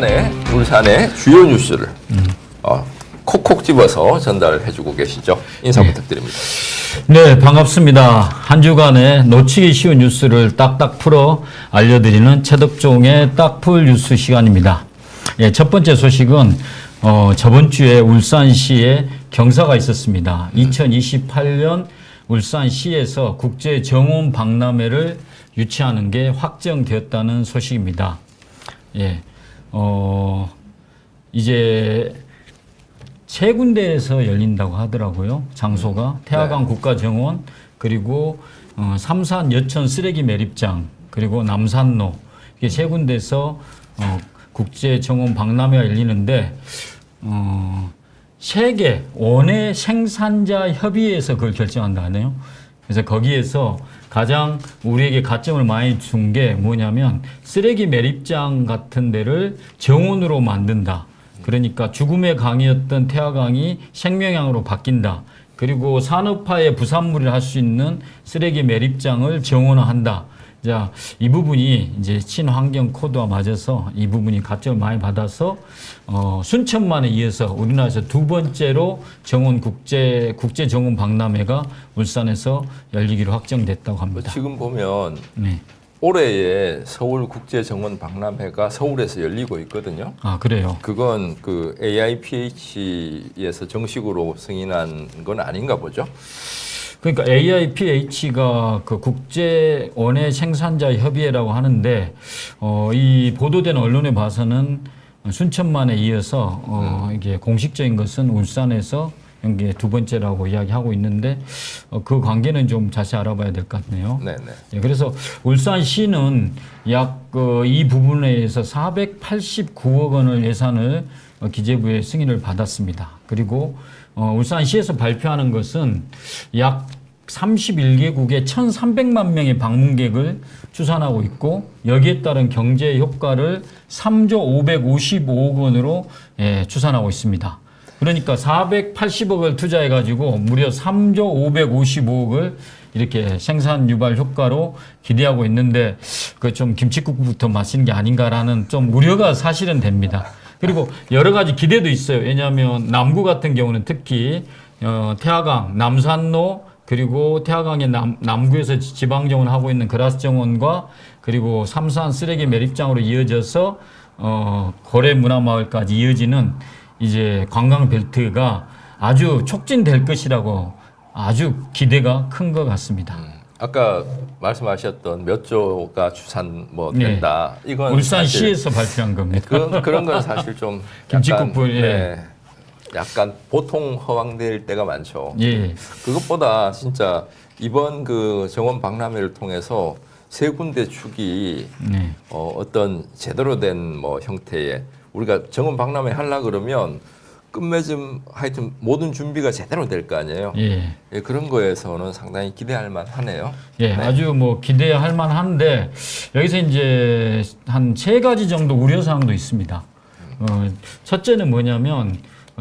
네, 울산의 주요 뉴스를 어, 콕콕 집어서 전달해주고 계시죠. 인사 부탁드립니다. 네, 반갑습니다. 한 주간의 놓치기 쉬운 뉴스를 딱딱 풀어 알려드리는 최덕종의 딱풀 뉴스 시간입니다. 예, 첫 번째 소식은 어, 저번 주에 울산시에 경사가 있었습니다. 2028년 울산시에서 국제 정원 박람회를 유치하는 게 확정되었다는 소식입니다. 예, 어, 이제 세 군데에서 열린다고 하더라고요. 장소가 태화강 국가정원 그리고 어, 삼산 여천 쓰레기 매립장 그리고 남산로 이게 세 군데서 어, 국제 정원 박람회가 열리는데 어, 세계 원예 생산자 협의회에서 그걸 결정한다 하네요. 그래서 거기에서 가장 우리에게 가점을 많이 준 게 뭐냐면 쓰레기 매립장 같은 데를 정원으로 만든다. 그러니까 죽음의 강이었던 태화강이 생명양으로 바뀐다. 그리고 산업화의 부산물을 할 수 있는 쓰레기 매립장을 정원화한다. 자, 이 부분이 이제 친환경 코드와 맞아서 이 부분이 가점을 많이 받아서 어, 순천만에 이어서 우리나라에서 두 번째로 정원 국제 국제 정원 박람회가 울산에서 열리기로 확정됐다고 합니다. 지금 보면 네. 올해에 서울 국제 정원 박람회가 서울에서 열리고 있거든요. 아, 그래요. 그건 그 AIPH에서 정식으로 승인한 건 아닌가 보죠. 그러니까 AIPH가 그 국제 원예 생산자 협의회라고 하는데 어, 이 보도된 언론에 봐서는 순천만에 이어서 어, 이게 공식적인 것은 울산에서 이게 두 번째라고 이야기하고 있는데 어, 그 관계는 좀 자세히 알아봐야 될 것 같네요. 네네. 예, 그래서 울산시는 약그이 부분에 의해서 489억 원을 예산을 어, 기재부의 승인을 받았습니다. 그리고 어, 울산시에서 발표하는 것은 약 31개국의 1,300만 명의 방문객을 추산하고 있고 여기에 따른 경제 효과를 3조 555억 원으로 예, 추산하고 있습니다. 그러니까 480억을 투자해 가지고 무려 3조 555억을 이렇게 생산 유발 효과로 기대하고 있는데 그 좀 김치국부터 마시는 게 아닌가라는 좀 우려가 사실은 됩니다. 그리고 여러 가지 기대도 있어요. 왜냐하면 남구 같은 경우는 특히 어, 태화강, 남산로 그리고 태화강의 남, 남구에서 지- 지방정원 하고 있는 그라스 정원과 그리고 삼산 쓰레기 매립장으로 이어져서 어, 고래 문화마을까지 이어지는 이제 관광 벨트가 아주 촉진될 것이라고 아주 기대가 큰 것 같습니다. 아까 말씀하셨던 몇 조가 추산 뭐 네. 된다. 이건 울산시에서 발표한 겁니다. 그런 그런 건 사실 좀 김치국부, 예. 네, 약간 보통 허황될 때가 많죠. 예, 그것보다 진짜 이번 그 정원 박람회를 통해서 세 군데 축이 네, 어, 어떤 제대로 된 뭐 형태의 우리가 정원 박람회 하려 그러면 끝맺음 하여튼 모든 준비가 제대로 될 거 아니에요. 예. 예, 그런 거에서는 상당히 기대할 만하네요. 예, 아주 뭐 기대할 만한데 여기서 이제 한 세 가지 정도 우려 사항도 있습니다. 어, 첫째는 뭐냐면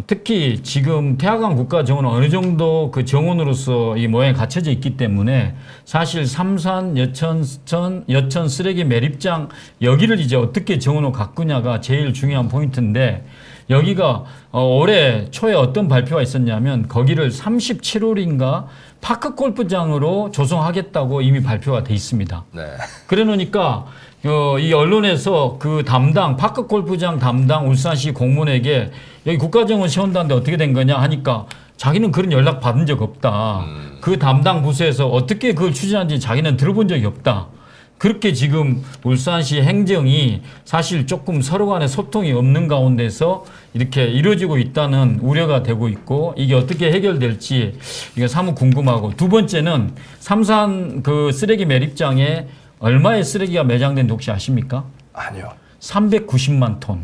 특히 지금 태화강 국가 정원은 어느 정도 그 정원으로서 이 모양이 갖춰져 있기 때문에 사실 삼산 여천 천 여천 쓰레기 매립장 여기를 이제 어떻게 정원으로 가꾸냐가 제일 중요한 포인트인데 여기가 어, 올해 초에 어떤 발표가 있었냐면 거기를 37홀인가 파크 골프장으로 조성하겠다고 이미 발표가 돼 있습니다. 네. 그래 놓으니까 어, 이 언론에서 그 담당 파크 골프장 담당 울산시 공무원에게 여기 국가정원 세운다는데 어떻게 된 거냐 하니까 자기는 그런 연락 받은 적 없다. 그 담당 부서에서 어떻게 그걸 추진하는지 자기는 들어본 적이 없다. 그렇게 지금 울산시 행정이 사실 조금 서로 간에 소통이 없는 가운데서 이렇게 이루어지고 있다는 우려가 되고 있고 이게 어떻게 해결될지 이게 사뭇 궁금하고 두 번째는 삼산 그 쓰레기 매립장에 얼마의 쓰레기가 매장된 혹시 아십니까? 아니요. 390만 톤.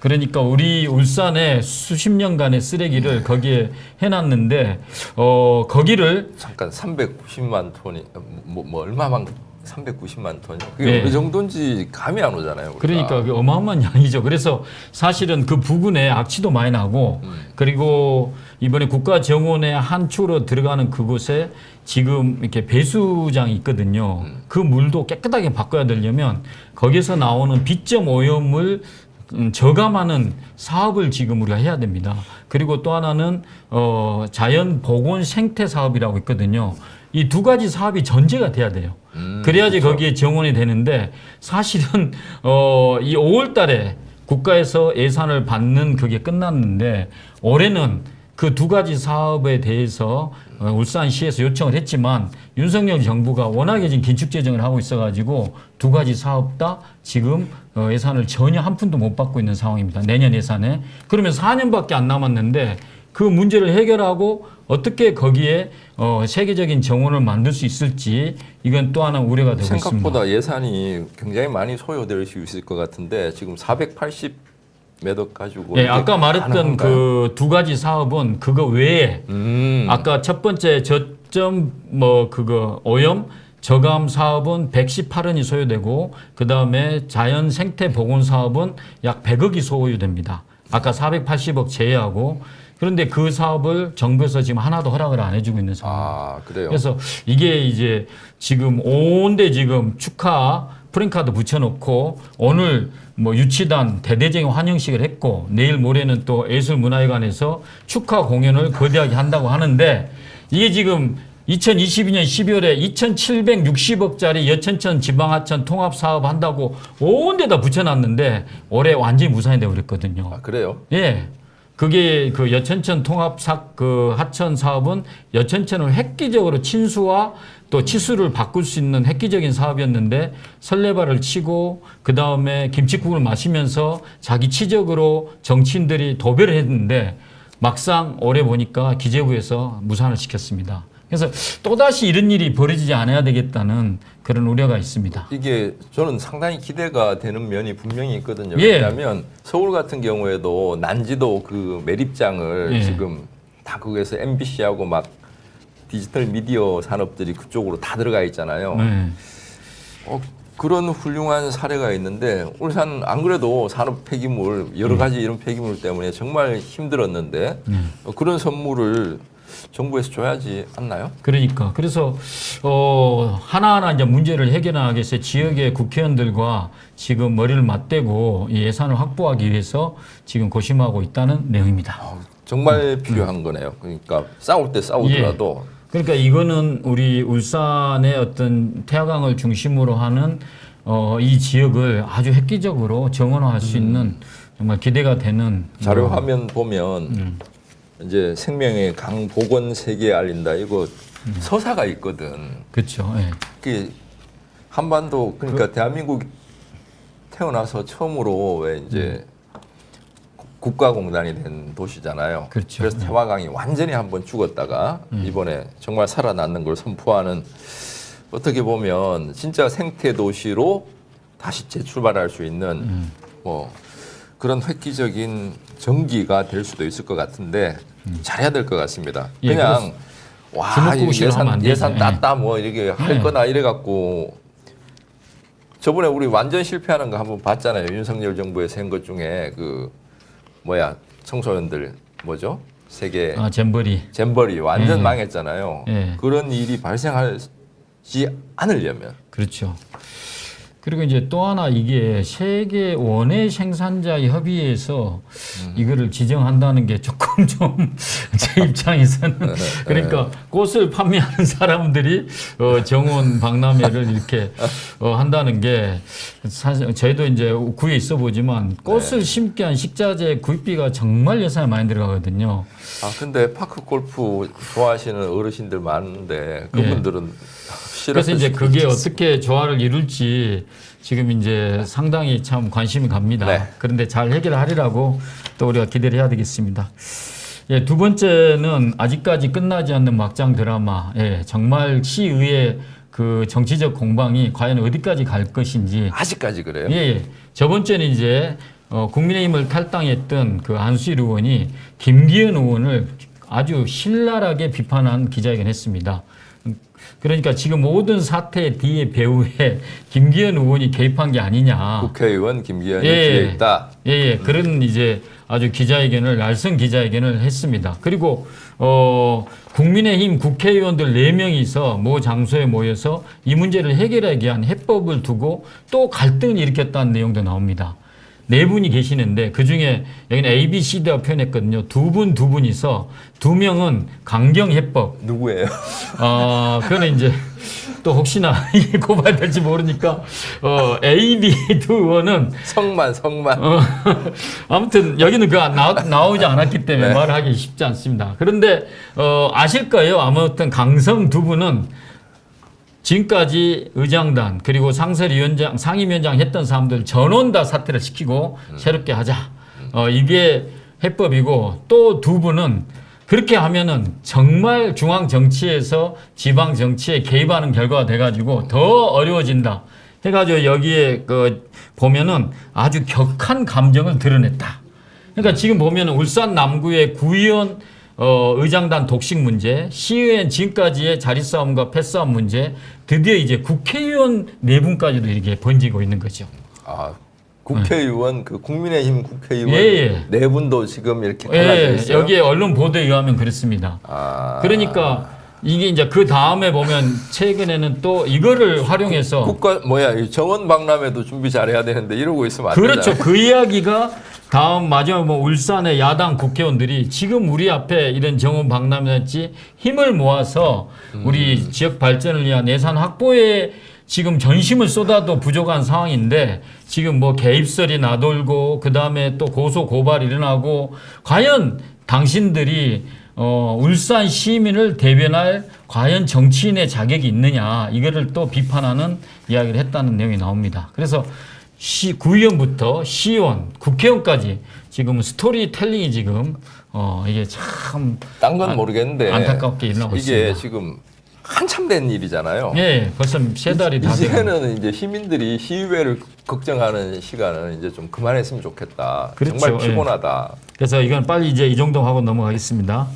그러니까 우리 울산에 수십 년간의 쓰레기를 거기에 해놨는데 어 거기를 잠깐 390만 톤이 뭐, 뭐 얼마만 390만 톤이요? 그게 네. 어느 정도인지 감이 안 오잖아요. 우리가. 그러니까 그게 어마어마한 양이죠. 그래서 사실은 그 부근에 악취도 많이 나고 그리고 이번에 국가 정원의 한 축으로 들어가는 그곳에 지금 이렇게 배수장이 있거든요. 그 물도 깨끗하게 바꿔야 되려면 거기서 나오는 비점 오염물 음, 저감하는 사업을 지금 우리가 해야 됩니다. 그리고 또 하나는 어, 자연 보건 생태 사업이라고 있거든요. 이 두 가지 사업이 전제가 돼야 돼요. 음, 그래야지 거기에 정원이 되는데 사실은 어, 이 5월 달에 국가에서 예산을 받는 그게 끝났는데 올해는 그 두 가지 사업에 대해서 어, 울산시에서 요청을 했지만 윤석열 정부가 워낙에 지금 긴축 재정을 하고 있어가지고 두 가지 사업 다 지금 어, 예산을 전혀 한 푼도 못 받고 있는 상황입니다. 내년 예산에 그러면 4년밖에 안 남았는데 그 문제를 해결하고 어떻게 거기에 어, 세계적인 정원을 만들 수 있을지 이건 또 하나 우려가 되고 있습니다. 생각보다 예산이 굉장히 많이 소요될 수 있을 것 같은데 지금 480 매덕 가지고 예, 아까 말했던? 그 두 가지 사업은 그거 외에 음, 아까 첫 번째 저점 뭐 그거 오염 저감 사업은 118원이 소요되고 그 다음에 자연 생태 보건 사업은 약 100억이 소요됩니다. 아까 480억 제외하고 그런데 그 사업을 정부에서 지금 하나도 허락을 안 해주고 있는 상황. 아 그래요. 그래서 이게 이제 지금 온데 지금 축하 프랭카드 붙여놓고 오늘 뭐 유치단 대대적인 환영식을 했고 내일 모레는 또 예술문화회관에서 축하 공연을 거대하게 한다고 하는데 이게 지금 2022년 12월에 2,760억짜리 여천천 지방하천 통합 사업 한다고 온 데다 붙여놨는데 올해 완전히 무산이 되어 버렸거든요. 아 그래요. 예. 그게 그 여천천 통합 사, 그 하천 사업은 여천천을 획기적으로 친수와 또 치수를 바꿀 수 있는 획기적인 사업이었는데 설레발을 치고 그 다음에 김치국을 마시면서 자기 치적으로 정치인들이 도배를 했는데 막상 올해 보니까 기재부에서 무산을 시켰습니다. 그래서 또다시 이런 일이 벌어지지 않아야 되겠다는 그런 우려가 있습니다. 이게 저는 상당히 기대가 되는 면이 분명히 있거든요. 예. 왜냐하면 서울 같은 경우에도 난지도 그 매립장을 예. 지금 다 거기에서 MBC하고 막 디지털 미디어 산업들이 그쪽으로 다 들어가 있잖아요. 네. 어, 그런 훌륭한 사례가 있는데 울산 안 그래도 산업 폐기물 음. 여러 가지 이런 폐기물 때문에 정말 힘들었는데 어, 그런 선물을 정부에서 줘야지 않나요? 그러니까 그래서 어 하나하나 이제 문제를 해결하기 위해서 지역의 국회의원들과 지금 머리를 맞대고 이 예산을 확보하기 위해서 지금 고심하고 있다는 내용입니다. 아, 음. 정말 필요한 거네요. 그러니까 싸울 때 싸우더라도 그러니까 이거는 우리 울산의 어떤 태화강을 중심으로 하는 어, 이 지역을 아주 획기적으로 정원화할 수 있는 정말 기대가 되는 자료 어, 화면 보면 음. 이제 생명의 강 복원 세계에 알린다 이거 음. 서사가 있거든. 그렇죠. 예. 그 한반도 그러니까 대한민국 태어나서 처음으로 왜 이제 국가공단이 된 도시잖아요. 음. 그렇죠. 래서 태화강이 완전히 한번 죽었다가 음. 이번에 정말 살아났는 걸 선포하는 어떻게 보면 진짜 생태 도시로 다시 재출발할 수 있는 음. 뭐 그런 획기적인 전기가 될 수도 있을 것 같은데 잘해야 될 것 같습니다. 음. 예, 그냥 와 주먹구구식으로 하면 안 예산. 예산 예. 땄다 뭐 이렇게 할 예. 거나 이래 갖고 저번에 우리 완전 실패하는 거 한번 봤잖아요. 윤석열 정부에서 한 것 중에 그 뭐야 청소년들 뭐죠? 세계 아 잼버리. 잼버리 완전 예. 망했잖아요. 예. 그런 일이 발생하지 않으려면 그렇죠. 그리고 이제 또 하나 이게 세계 원예 생산자 협의회에서 이거를 지정한다는 게 조금 좀 제 입장에서는 그러니까 꽃을 판매하는 사람들이 어 정원 박람회를 이렇게 어 한다는 게 사실 저희도 이제 구에 있어 보지만 꽃을 심기 위한 식자재 구입비가 정말 예산이 많이 들어가거든요. 아 근데 파크 골프 좋아하시는 어르신들 많은데 그분들은. 예. 그래서 이제 그게 어떻게 조화를 이룰지 지금 이제 상당히 참 관심이 갑니다. 네. 그런데 잘 해결하리라고 또 우리가 기대를 해야 되겠습니다. 예, 두 번째는 아직까지 끝나지 않는 막장 드라마. 예, 정말 시의회 그 정치적 공방이 과연 어디까지 갈 것인지 아직까지 그래요. 예, 예. 저번 주에는 이제 어, 국민의힘을 탈당했던 그 안수일 의원이 김기현 의원을 아주 신랄하게 비판한 기자회견 했습니다. 음, 그러니까 지금 모든 사태 뒤에 배후에 김기현 의원이 개입한 게 아니냐. 국회의원 김기현이 예. 뒤에 있다. 예, 예. 그런 이제 아주 기자회견을 날선 기자회견을 했습니다. 그리고 어 국민의힘 국회의원들 네명이서 모 장소에 모여서 이 문제를 해결하기 위한 해법을 두고 또 갈등을 일으켰다는 내용도 나옵니다. 네 분이 계시는데 그 중에 여기는 A, B, C, D라고 표현했거든요. 두 분, 두 분이서 두 명은 강경 해법. 누구예요? 아, 그거는 이제 또 혹시나 이게 고발될지 모르니까 어, A, B 두 의원은 성만 성만. 어, 아무튼 여기는 그 나오, 나오지 않았기 때문에 네. 말하기 쉽지 않습니다. 그런데 어, 아실 거예요. 아무튼 강성 두 분은 지금까지 의장단 그리고 상설위원장 상임위원장 했던 사람들 전원 다 사퇴를 시키고 새롭게 하자. 어, 이게 해법이고 또 두 분은 그렇게 하면은 정말 중앙 정치에서 지방 정치에 개입하는 결과가 돼가지고 더 어려워진다. 해가지고 여기에 그 보면은 아주 격한 감정을 드러냈다. 그러니까 지금 보면 울산 남구의 구의원 어, 의장단 독식 문제, 시의원 지금까지의 자리 싸움과 패싸움 문제, 드디어 이제 국회의원 네 분까지도 이렇게 번지고 있는 거죠. 아 국회의원 그 국민의힘 국회의원 예, 예. 네 분도 지금 이렇게 예, 있어요. 여기에 언론 보도에 의하면 그렇습니다. 아, 그러니까 이게 이제 그 다음에 보면 최근에는 또 이거를 활용해서 국 가 뭐야 이 정원 박람회도 준비 잘해야 되는데 이러고 있으면 안 그렇죠. 되잖아요. 그 이야기가 다음 마지막 뭐 울산의 야당 국회의원들이 지금 우리 앞에 이런 정원 박람회같이 힘을 모아서 우리 지역 발전을 위한 예산 확보에 지금 전심을 쏟아도 부족한 상황인데 지금 뭐 개입설이 나돌고 그 다음에 또 고소 고발이 일어나고 과연 당신들이 어, 울산 시민을 대변할 과연 정치인의 자격이 있느냐 이거를 또 비판하는 이야기를 했다는 내용이 나옵니다. 그래서 시 구의원부터 시의원, 국회의원까지 지금 스토리텔링이 지금 어 이게 참 딴 건 모르겠는데 안타깝게 일어나고 이게 있습니다. 지금 한참 된 일이잖아요. 예, 벌써 세 달이 다. 이제는 이제 시민들이 시의회를 걱정하는 시간은 이제 좀 그만했으면 좋겠다. 그렇죠. 정말 예. 피곤하다. 그래서 이건 빨리 이제 이 정도 하고 넘어가겠습니다.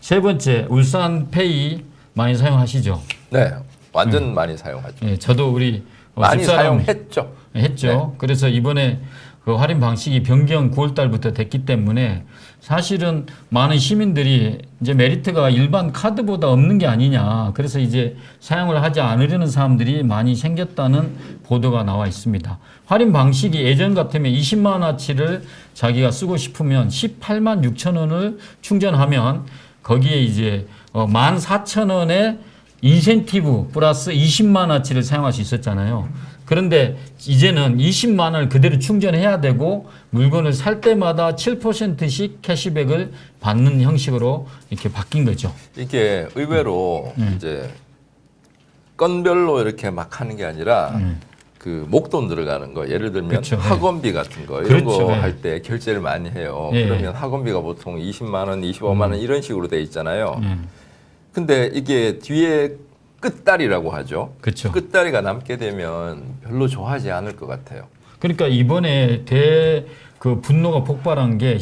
세 번째 울산 페이 많이 사용하시죠? 네, 완전 많이 사용하죠. 예, 저도 우리 어, 많이 집사람이 사용했죠. 했죠. 네. 그래서 이번에 그 할인 방식이 변경 9월 달부터 됐기 때문에 사실은 많은 시민들이 이제 메리트가 일반 카드보다 없는 게 아니냐. 그래서 이제 사용을 하지 않으려는 사람들이 많이 생겼다는 보도가 나와 있습니다. 할인 방식이 예전 같으면 20만 원어치를 자기가 쓰고 싶으면 18만 6천 원을 충전하면 거기에 이제 어, 1만 4천 원의 인센티브 플러스 20만 원어치를 사용할 수 있었잖아요. 그런데 이제는 20만 원을 그대로 충전해야 되고 물건을 살 때마다 7%씩 캐시백을 받는 형식으로 이렇게 바뀐 거죠. 이게 의외로 음. 이제 건별로 이렇게 막 하는 게 아니라 그 목돈 들어가는 거 예를 들면 음. 그렇죠. 네. 학원비 같은 거 이런 그렇죠. 거 네. 할때 결제를 많이 해요. 예. 그러면 학원비가 보통 20만 원, 25만 원 이런 식으로 돼 있잖아요. 음, 근데 이게 뒤에 끝다리라고 하죠. 그렇죠. 끝다리가 남게 되면 별로 좋아하지 않을 것 같아요. 그러니까 이번에 대 그 분노가 폭발한 게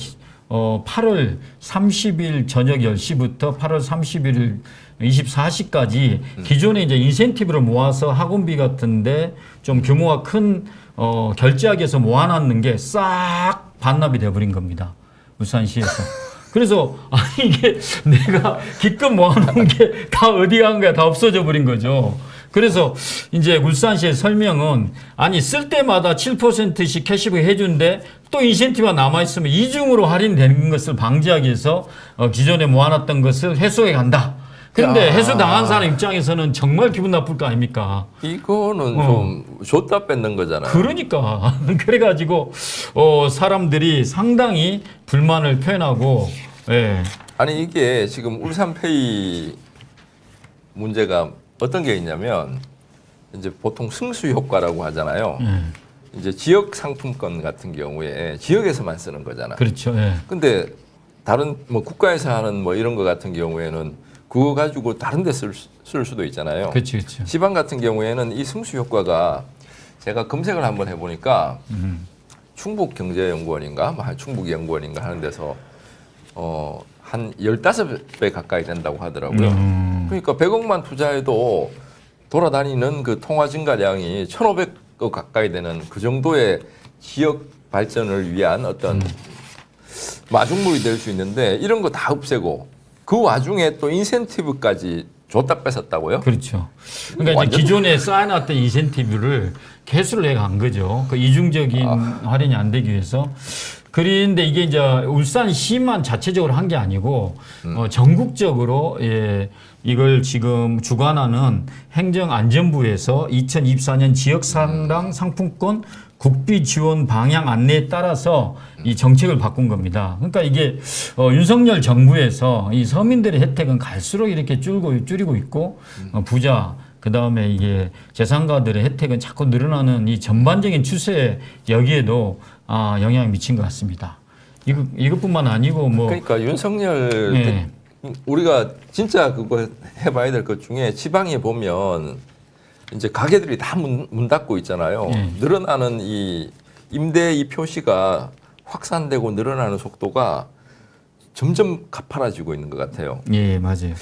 어, 8월 30일 저녁 10시부터 8월 31일 24시까지 기존에 이제 인센티브를 모아서 학원비 같은데 좀 규모가 큰 어, 결제하기 위해서 모아놨는 게 싹 반납이 돼버린 겁니다. 울산시에서. 그래서 아니 이게 내가 기껏 모아놓은 게 다 어디 간 거야 다 없어져 버린 거죠. 그래서 이제 울산시의 설명은 아니 쓸 때마다 7%씩 캐시백 해준데 또 인센티브가 남아 있으면 이중으로 할인되는 것을 방지하기 위해서 어, 기존에 모아놨던 것을 해소해 간다. 야. 해소 당한 사람 입장에서는 정말 기분 나쁠 거 아닙니까? 이거는 어. 좀 줬다 뺏는 거잖아요. 그러니까 그래가지고 어, 사람들이 상당히 불만을 표현하고 예. 아니 이게 지금 울산페이 문제가 어떤 게 있냐면 이제 보통 승수 효과라고 하잖아요. 예. 이제 지역 상품권 같은 경우에 지역에서만 쓰는 거잖아. 그렇죠. 예. 근데 다른 뭐 국가에서 하는 뭐 이런 거 같은 경우에는 그거 가지고 다른 데 쓸 수도 있잖아요. 그렇죠. 그렇죠. 지방 같은 경우에는 이 승수 효과가 제가 검색을 한번 해보니까 음. 충북 경제연구원인가 뭐 충북 연구원인가 하는 데서 어, 한 15배 가까이 된다고 하더라고요. 음. 그러니까 100억만 투자해도 돌아다니는 그 통화 증가량이 1,500억 가까이 되는 그 정도의 지역 발전을 위한 어떤 마중물이 될 수 있는데 이런 거 다 없애고 그 와중에 또 인센티브까지 줬다 뺏었다고요? 그렇죠. 그러니까 완전- 이제 기존에 쌓아놨던 인센티브를 개수를 해간 거죠. 그 이중적인 아. 할인이 안 되기 위해서. 그런데 이게 이제 울산 시만 자체적으로 한 게 아니고 음. 어, 전국적으로 예, 이걸 지금 주관하는 행정안전부에서 2024년 지역상당 상품권 국비 지원 방향 안내에 따라서 이 정책을 바꾼 겁니다. 그러니까 이게 어, 윤석열 정부에서 이 서민들의 혜택은 갈수록 이렇게 줄고 줄이고 있고 어, 부자 그 다음에 이게 재산가들의 혜택은 자꾸 늘어나는 이 전반적인 추세에 여기에도 아, 영향을 미친 것 같습니다. 이거 이것뿐만 아니고 뭐 그러니까 윤석열 네. 대- 우리가 진짜 그거 해봐야 될 것 중에 지방에 보면 이제 가게들이 다문 문 닫고 있잖아요. 네. 늘어나는 이 임대 이 표시가 확산되고 늘어나는 속도가 점점 가파라지고 있는 것 같아요. 예 맞아요.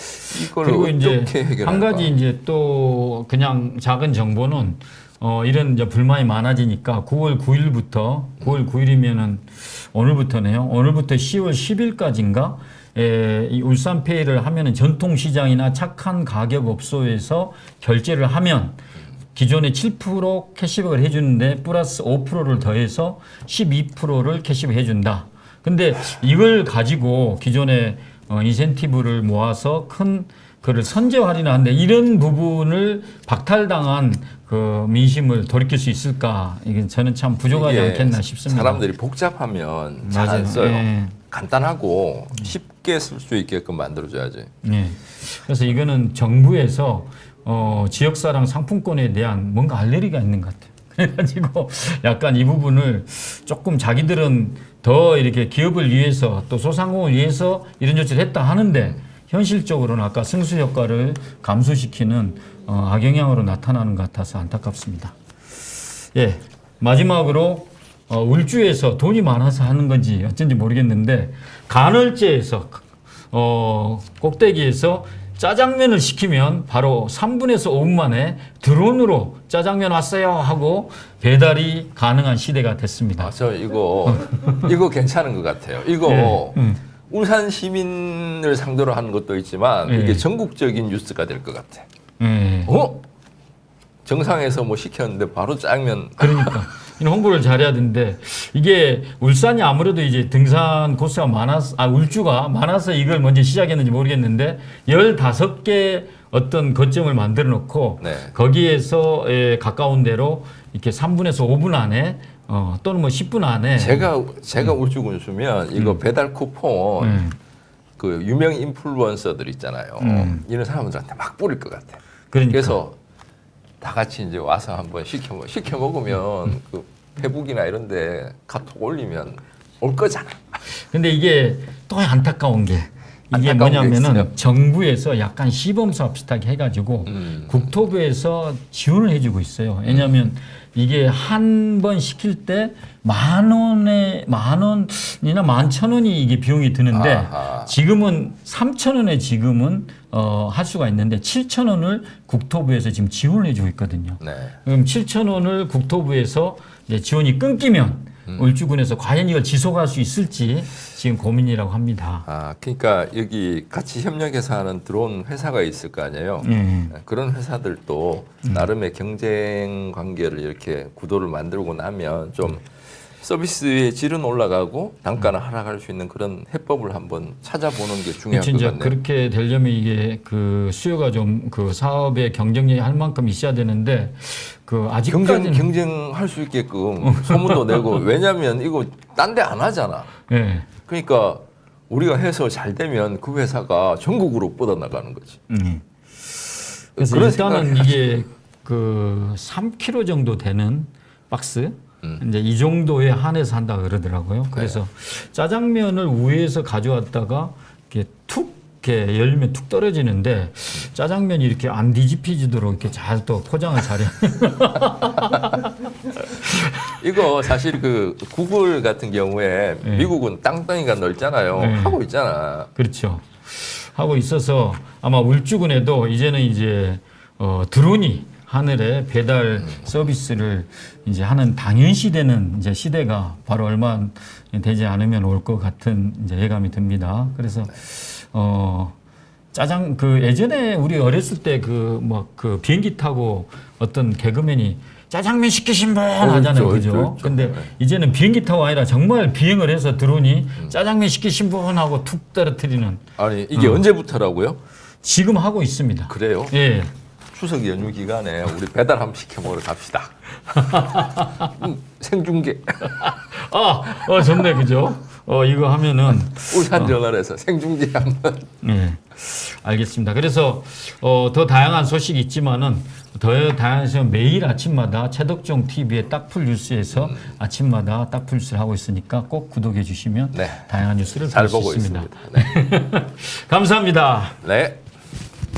이걸 그리고 이제 해결할까? 한 가지 이제 또 그냥 작은 정보는 어 이런 이제 불만이 많아지니까 9월 9일부터 9월 9일이면은 오늘부터네요. 오늘부터 10월 10일까지인가 에, 이 울산페이를 하면은 전통시장이나 착한 가격 업소에서 결제를 하면 기존에 7% 캐시백을 해주는데 플러스 5%를 더해서 12%를 캐시백 해준다. 근데 이걸 가지고 기존에 어, 인센티브를 모아서 큰 그를 선제 할인하는데 이런 부분을 박탈당한 그 민심을 돌이킬 수 있을까? 이게 저는 참 부족하지 않겠나 싶습니다. 사람들이 복잡하면 잘. 안 써요. 예. 간단하고 쉽 게 쓸 수 있게끔 만들어줘야지. 네. 그래서 이거는 정부에서 어, 지역사랑 상품권에 대한 뭔가 알레르기가 있는 것 같아요. 그래가지고 약간 이 부분을 조금 자기들은 더 이렇게 기업을 위해서 또 소상공을 위해서 이런 조치를 했다 하는데 현실적으로는 아까 승수 효과를 감소시키는 어, 악영향으로 나타나는 것 같아서 안타깝습니다. 예, 마지막으로 어, 울주에서 돈이 많아서 하는 건지 어쩐지 모르겠는데 간헐제에서 어, 꼭대기에서 짜장면을 시키면 바로 3분에서 5분 만에 드론으로 짜장면 왔어요 하고 배달이 가능한 시대가 됐습니다. 아, 저 이거 이거 괜찮은 것 같아요. 이거 예, 음. 울산 시민을 상대로 하는 것도 있지만 예. 이게 전국적인 뉴스가 될 것 같아. 예. 어? 정상에서 뭐 시켰는데 바로 짜장면 그러니까 이런 홍보를 잘해야 되는데 이게 울산이 아무래도 이제 등산 코스가 많아서 아 울주가 많아서 이걸 먼저 시작했는지 모르겠는데 15개 어떤 거점을 만들어 놓고 네. 거기에서 에, 가까운 데로 이렇게 3분에서 5분 안에 어, 또는 뭐 10분 안에 제가 제가 울주 군수면 이거 배달 쿠폰 음. 그 유명 인플루언서들 있잖아요. 음. 이런 사람들한테 막 뿌릴 것 같아. 그러니까 그래서 다 같이 이제 와서 한번 시켜 먹 시켜 먹으면 그 페북이나 이런데 카톡 올리면 올 거잖아. 근데 이게 또 안타까운 게 이게 안타까운 게 뭐냐면은 있어요. 정부에서 약간 시범 사업 비슷하게 해가지고 음. 국토부에서 지원을 해주고 있어요. 왜냐하면 이게 한 번 시킬 때 만 원에 만 원이나 만 천 원이 이게 비용이 드는데 아하. 지금은 삼천 원에 지금은 어, 할 수가 있는데 칠천 원을 국토부에서 지금 지원을 해주고 있거든요. 네. 그럼 7천 원을 국토부에서 이제 지원이 끊기면 음. 울주군에서 과연 이걸 지속할 수 있을지 지금 고민이라고 합니다. 아, 그러니까 여기 같이 협력해서 하는 드론 회사가 있을 거 아니에요. 예. 그런 회사들도 나름의 경쟁 관계를 이렇게 구도를 만들고 나면 좀 서비스의 질은 올라가고 단가는 하락할 수 있는 그런 해법을 한번 찾아보는 게 중요할. 것 같네요. 그렇게 되려면 이게 그 수요가 좀 그 사업의 경쟁력이 할 만큼 있어야 되는데 그 경쟁 아직까지는 경쟁할 수 있게끔 소문도 내고 왜냐하면 이거 딴 데 안 하잖아. 예. 그러니까 우리가 해서 잘 되면 그 회사가 전국으로 뻗어 나가는 거지. 음. 그래서 그런 일단은 이게 그 3kg 정도 되는 박스 음. 이제 이 정도에 한해서 한다 그러더라고요. 그래서 짜장면을 위에서 가져왔다가 이렇게 툭 이렇게 열면 툭 떨어지는데 짜장면이 이렇게 안 뒤집히지도록 이렇게 잘 또 포장을 잘해. 이거 사실 그 구글 같은 경우에 네. 미국은 땅덩이가 넓잖아요. 네. 하고 있잖아. 그렇죠. 하고 있어서 아마 울주군에도 이제는 이제 어, 드론이 하늘에 배달 서비스를 이제 하는 당연시 되는 이제 시대가 바로 얼마 되지 않으면 올 것 같은 이제 예감이 듭니다. 그래서 어, 짜장 그 예전에 우리 어렸을 때 그 뭐 그 비행기 타고 어떤 개그맨이 짜장면 시키신 분 하잖아요. 있죠, 그죠? 있죠, 있죠. 근데 네. 이제는 비행기 타고 아니라 정말 비행을 해서 드론이 짜장면 시키신 분 하고 툭 떨어뜨리는 아니 이게 언제부터라고요? 지금 하고 있습니다. 그래요? 예. 추석 연휴 기간에 우리 배달 한번 시켜 먹으러 갑시다. 음, 생중계. 아, 어, 좋네, 그죠? 어, 이거 하면은 울산 연월에서 생중계 한번. 네, 알겠습니다. 그래서 어, 더 다양한 소식이 있지만은 더 다양한 소식은 매일 아침마다 최덕종 TV의 딱풀 뉴스에서 아침마다 딱풀 뉴스를 하고 있으니까 꼭 구독해 주시면 네. 다양한 뉴스를 잘 볼 수 보고 있습니다. 있습니다. 네. 감사합니다. 네.